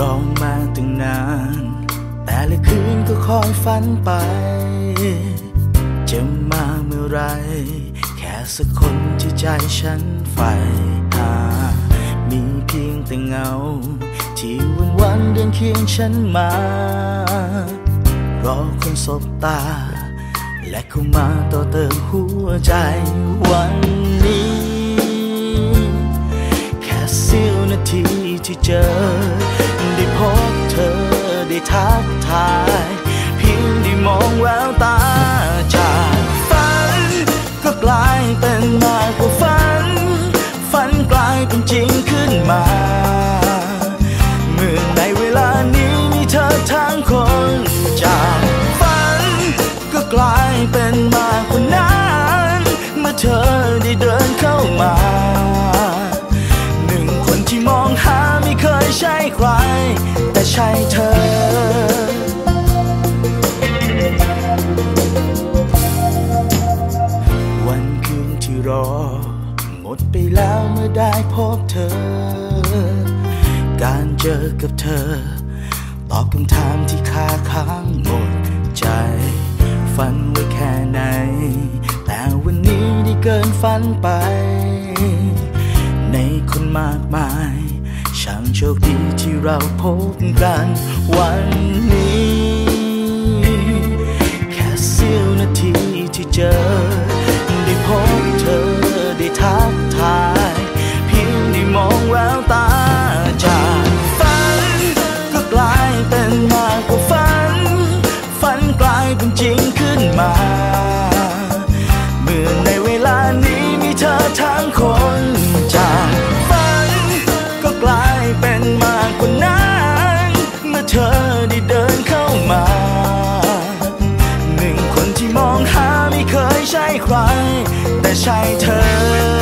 รอมาตั้งนาน แต่ละคืนก็คอยฝันไป จะมาเมื่อไร แค่สักคนที่ใจฉันใฝ่หา มีเพียงแต่เงา ที่วันวันเดินเคียงฉันมา รอคนสบตา และเขามาต่อเติมหัวใจวันนี้ แค่เสี้ยวนาทีที่เจอ กลายเป็นมากกว่าฝัน ฝันกลายเป็นจริงขึ้นมา เมื่อในเวลานี้มีเธอทั้งคน จากฝัน ก็กลายเป็นมากกว่านั้นเมื่อเธอได้เดินเข้ามา หนึ่งคนที่มองหาไม่เคยใช่ใคร แต่ใช่เธอ รอ หมดไปแล้วเมื่อได้พบเธอ การเจอกับเธอ ตอบคำถามที่คาค้างหมดใจ ฝันไว้แค่ไหน แต่วันนี้ได้เกินฝันไป ในคนมากมาย ช่างโชคดีที่เราพบกันวันนี้ แค่เสี้ยวนาทีที่เจอ แต่ใช่เธอ